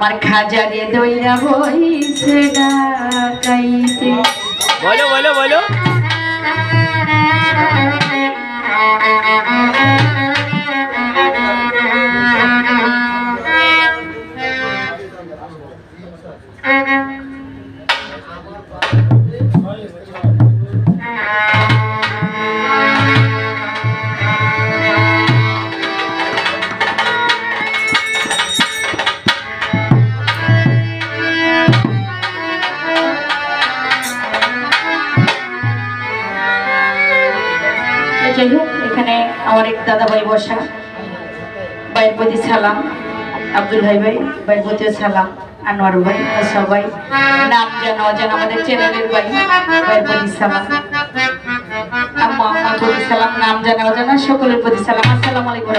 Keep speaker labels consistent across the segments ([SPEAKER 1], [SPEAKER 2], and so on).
[SPEAKER 1] আমার খাজারে দইরা বইছে ডাকাইতে।
[SPEAKER 2] বলো বলো বলো।
[SPEAKER 1] যাই হোক, এখানে আমার এক দাদা ভাই বসা। ভাইয়ের প্রতি সালাম। আব্দুল ভাই ভাই, ভাইয়ের প্রতি সালাম। আনোয়ার ভাই সবাই নাম জানা অজানা আমাদের চ্যানেলের ভাই, ভাইয়ের প্রতি সালাম। সকলের প্রতি সালাম। আলাইকুম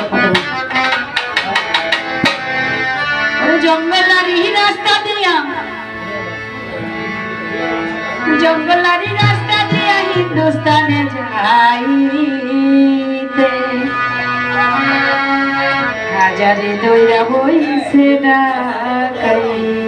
[SPEAKER 1] জঙ্গলারি রাস্তা দিয়া। হিন্দুস্তানে যাইতে হাজারে দয়া হইছে ডাকাই জঙ্গলারি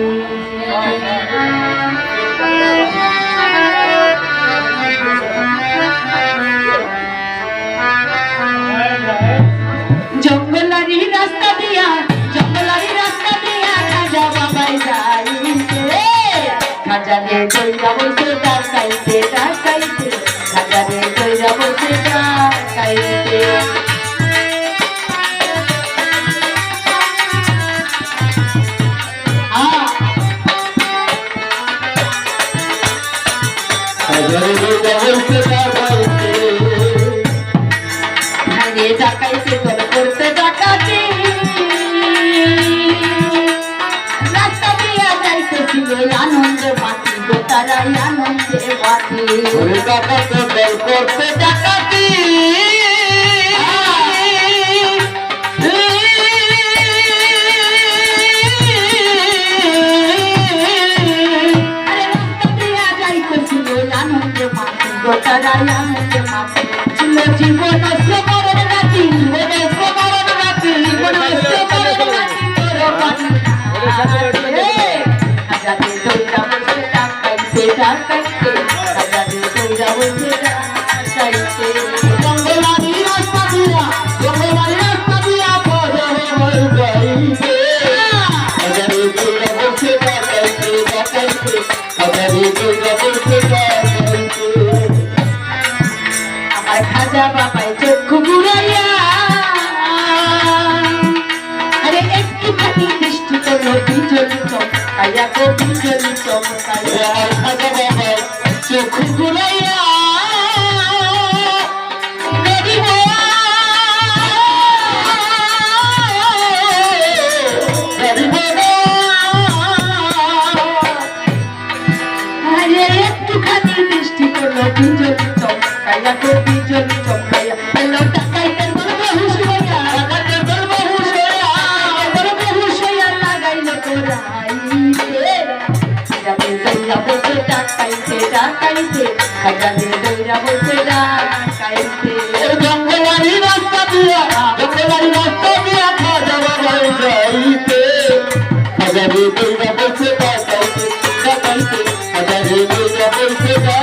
[SPEAKER 1] করতে ডাকাতি। আনন্দে মাটি ছিল জীবন শ্রমরণ রাতি জীবন শ্রমরণ রাতি জীবন শ্রমরণ আমার খাজা বাবাই চক্ষু ঘুরাইয়া আরে একটু খানি দৃষ্টি করল বিজলি চমকাইয়া গো বিজলি চমকাইয়া আমার খাজা বাবাই চক্ষু ঘুরাইয়া করল বিজলি চমকাইয়া তো বিজলি চমকাইয়া এলো টাকাইতে বলব হুশ হইয়া টাকাইতে বলব হুশ হইয়া বলব হুশ হইয়া লাগাইলো তোরাইতে হাজারে দইরা বসে ডাকাইতে ডাকাইতে হাজারে দইরা বসে ডাকাইতে জঙ্গলারি রাস্তা দিয়া জঙ্গলারি রাস্তা দিয়া খাজা বাবাই যাইতে হাজারে দইরা বসে ডাকাইতে ডাকাইতে হাজারে দইরা বসে ডাকাইতে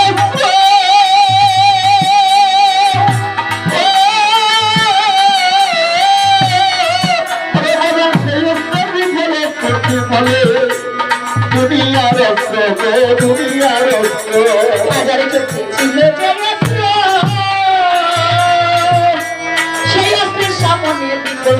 [SPEAKER 1] অস্ত্র গো দুনিয়ার অস্ত্র। চোখে ছিল যে অস্ত্র। সেই অস্ত্রের সামনে বিকল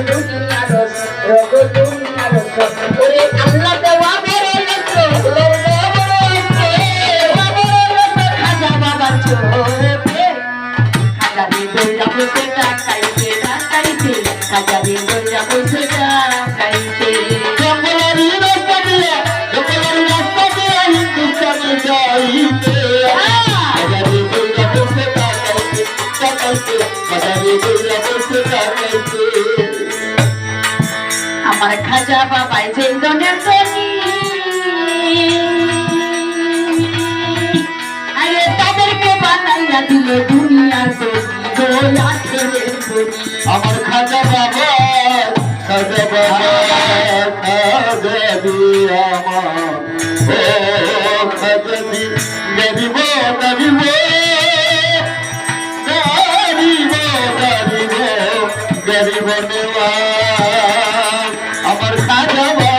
[SPEAKER 1] খাজা বাবাই জিন্দনের তনি আরে তাদেরকে বানাইয়া দিল দুনিয়ার তনি
[SPEAKER 2] আমার খাজা বাবা খাজা বাবা আমার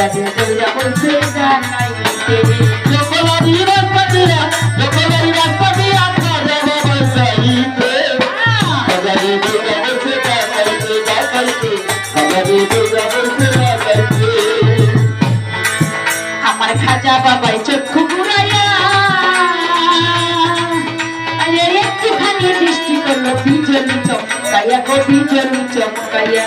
[SPEAKER 1] খাজাদের দইয়া বলছে টাকাইতে আমার খাজা বাবাই চক্ষু ঘুরাইয়া, আরে একটুখানি দৃষ্টি করল বিজলি চমকাইয়া গো বিজলি চমকাইয়া।